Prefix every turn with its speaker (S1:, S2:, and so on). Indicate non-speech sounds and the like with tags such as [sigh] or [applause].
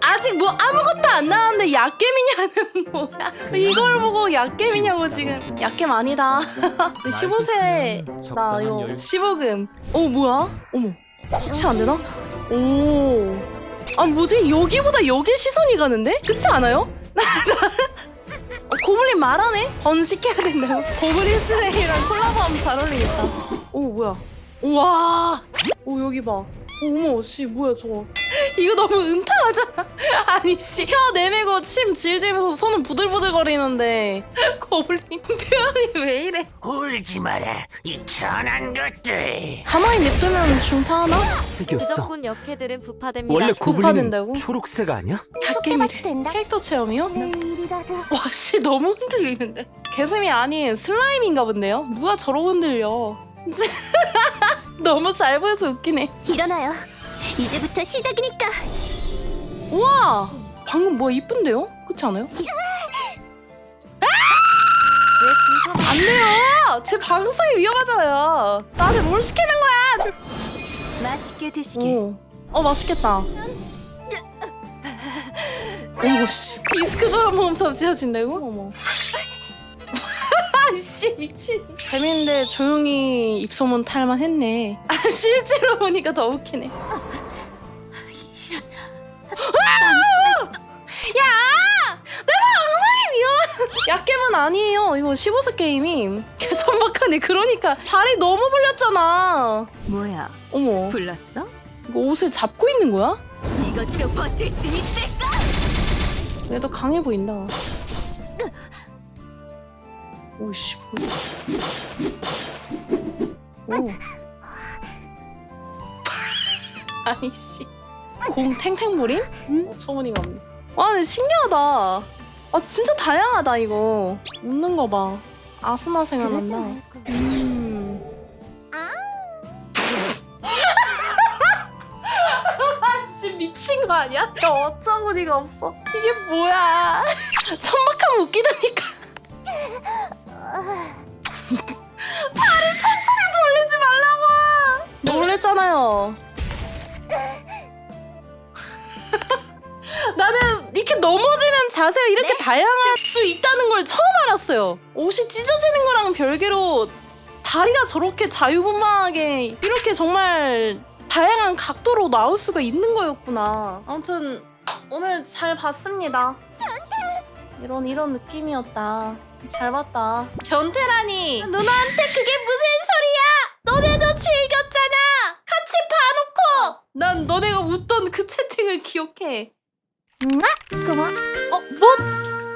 S1: 아직 뭐 아무것도 안 나왔는데 약겜이냐는 [laughs] 뭐야? 이걸 보고 약겜이냐고 지금 약겜 아니다. 15세 나 이거 15금. 어 뭐야? 어머 터치 안 되나? 오. 아 뭐지? 여기보다 여기 시선이 가는데? 그렇지 않아요? [laughs] 어, 고블린 말하네? 번식해야 된다고? 고블린 스네이랑 콜라보하면 잘 어울리겠다. 오 뭐야? 우와. 오 여기 봐. 어머 씨 뭐야 저거. 이거 너무 음탕하잖아. [laughs] 아니 씨혀 내밀고 침 질질면서 손은 부들부들 거리는데 [laughs] 고블린 표현이 왜 이래?
S2: 울지 마라 이 천한 것들
S1: 가만히 냅두면 중파 하나?
S3: 색이었어.
S4: 부적군 역해들은 부파됩니다.
S3: 원래? 고블린은 초록색 아니야?
S1: 갓게임이래. 캐릭터 체험이요? 와, 씨, 너무 흔들리는데. 개슴이 아닌 슬라임인가 본데요? 누가 저러고 흔들려. [laughs] 너무 잘 보여서 웃기네.
S5: 일어나요. 이제부터 시작이니까.
S1: 우와! 방금 뭐 이쁜데요? 그렇지 않아요?
S4: 왜 중성
S1: 안 돼요! 제 방송이 위험하잖아요. 나한테 뭘 시키는 거야!
S5: 맛있게 드시게.
S1: 오. 어, 맛있겠다. 어머, 씨. 디스크 조합 모음처럼 지어진다고? 어머. 아씨 미친 재밌는데 조용히 입소문 탈만 했네 아 실제로 보니까 더 웃기네 아! 야! 내 방송이 위험한 약겜은 아니에요 이거 15세 게임이 선박하네 그러니까 다리 너무 벌렸잖아
S5: 뭐야?
S1: 어머
S5: 불렀어?
S1: 이거 옷을 잡고 있는 거야?
S5: 이것도 버틸 수 있을까?
S1: 얘도 강해 보인다. 오씨. 오. 아니 씨. 공 탱탱볼임? 어, 처음이가 없네. 와, 근데 신기하다. 아, 진짜 다양하다 이거. 웃는 거 봐. 아스나 생각난다. 음. [laughs] 씨 미친 거 아니야? 나 어처구니가 없어. 이게 뭐야? [laughs] 천박하면 웃기다니까. 다리 천천히 벌리지 말라고. 놀랬잖아요. [laughs] 나는 이렇게 넘어지는 자세가 이렇게 다양할 수 있다는 걸 처음 알았어요. 옷이 찢어지는 거랑 별개로 다리가 저렇게 자유분방하게 이렇게 정말 다양한 각도로 나올 수가 있는 거였구나. 아무튼 오늘 잘 봤습니다. 이런 이런 느낌이었다. 잘 봤다. 변태라니 누나한테 그게 무슨 소리야? 너네도 즐겼잖아. 같이 봐놓고. 난 너네가 웃던 그 채팅을 기억해. 응? 고마. 어, 뭐?